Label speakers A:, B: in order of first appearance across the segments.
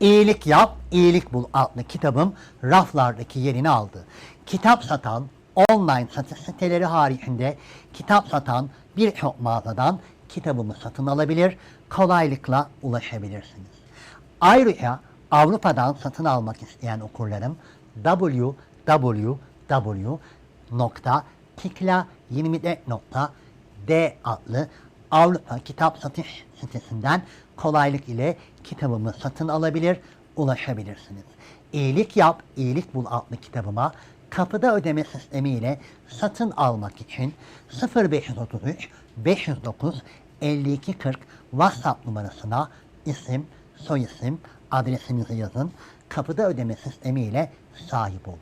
A: İyilik Yap, İyilik Bul adlı kitabım raflardaki yerini aldı. Kitap satan online satış siteleri haricinde kitap satan birçok mağazadan kitabımı satın alabilir, kolaylıkla ulaşabilirsiniz. Ayrıca Avrupa'dan satın almak isteyen okurlarım www.tikla24.d adlı Avrupa kitap satış sitesinden kolaylık ile kitabımı satın alabilir, ulaşabilirsiniz. İyilik Yap, İyilik Bul adlı kitabıma kapıda ödeme sistemi ile satın almak için 0533 509 5240 WhatsApp numarasına isim, soyisim, adresinizi yazın. Kapıda ödeme sistemi ile sahip olun.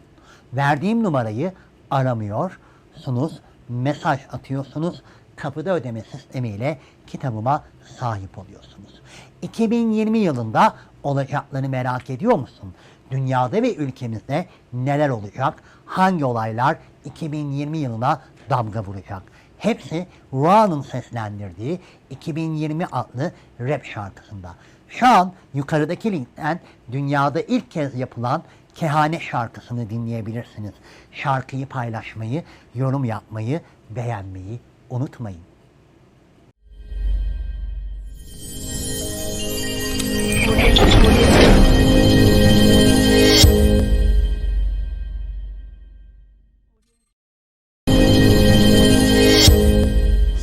A: Verdiğim numarayı aramıyorsunuz, mesaj atıyorsunuz. Kapıda ödeme sistemiyle kitabıma sahip oluyorsunuz. 2020 yılında olacaklarını merak ediyor musun? Dünyada ve ülkemizde neler olacak? Hangi olaylar 2020 yılına damga vuracak? Hepsi Ruan'ın seslendirdiği 2020 adlı rap şarkısında. Şu an yukarıdaki linkten dünyada ilk kez yapılan Kehanet şarkısını dinleyebilirsiniz. Şarkıyı paylaşmayı, yorum yapmayı, beğenmeyi unutmayın.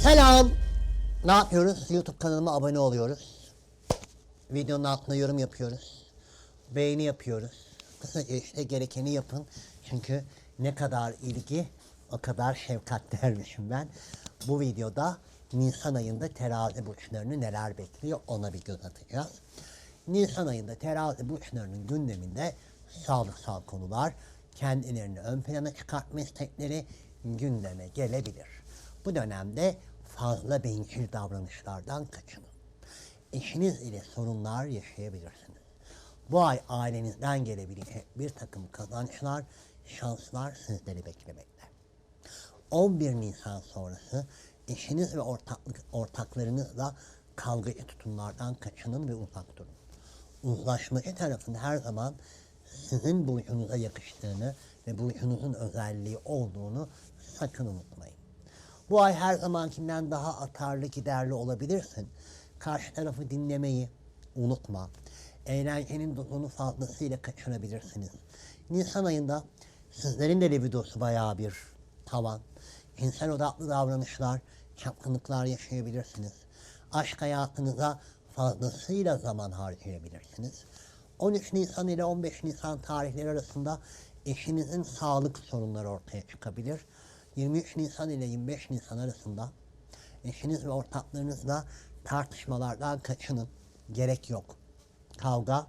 A: Selam. Ne yapıyoruz? YouTube kanalıma abone oluyoruz. Videonun altına yorum yapıyoruz. Beğeni yapıyoruz. Kısaca işte gerekeni yapın. Çünkü ne kadar ilgi o kadar şefkat dermişim ben. Bu videoda Nisan ayında terazi burçlarını neler bekliyor ona bir göz atacağız. Nisan ayında terazi burçlarının gündeminde sağlıksal konular, kendilerini ön plana çıkartma istekleri gündeme gelebilir. Bu dönemde fazla bencil davranışlardan kaçının. Eşiniz ile sorunlar yaşayabilirsiniz. Bu ay ailenizden gelebilecek bir takım kazançlar, şanslar sizleri beklemekte. 11 Nisan sonrası eşiniz ve ortaklık, ortaklarınızla kavgacı tutumlardan kaçının ve uzak durun. Uzlaşmacı tarafın her zaman sizin burcunuza yakıştığını ve burcunuzun özelliği olduğunu sakın unutmayın. Bu ay her zamankinden daha atarlı giderli olabilirsin. Karşı tarafı dinlemeyi unutma. Eğlencenin dozunu fazlasıyla kaçırabilirsiniz. Nisan ayında sizlerin de libidosu bayağı bir tavan. Cinsel odaklı davranışlar, çapkınlıklar yaşayabilirsiniz. Aşk hayatınıza fazlasıyla zaman harcayabilirsiniz. 13 Nisan ile 15 Nisan tarihleri arasında eşinizin sağlık sorunları ortaya çıkabilir. 23 Nisan ile 25 Nisan arasında eşiniz ve ortaklarınızla tartışmalardan kaçının. Gerek yok. Kavga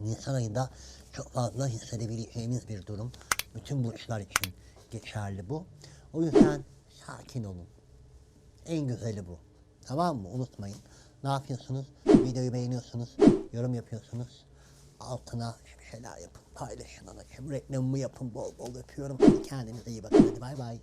A: Nisan ayında çok fazla hissedebileceğimiz bir durum. Bütün burçlar için geçerli bu. O yüzden sakin olun. En güzeli bu. Tamam mı? Unutmayın. Ne yapıyorsunuz? Videoyu beğeniyorsunuz, yorum yapıyorsunuz. Altına bir şeyler yapın, paylaşın anacığım. Reklamımı yapın, bol bol öpüyorum. Kendinize iyi bakın. Hadi bay bay.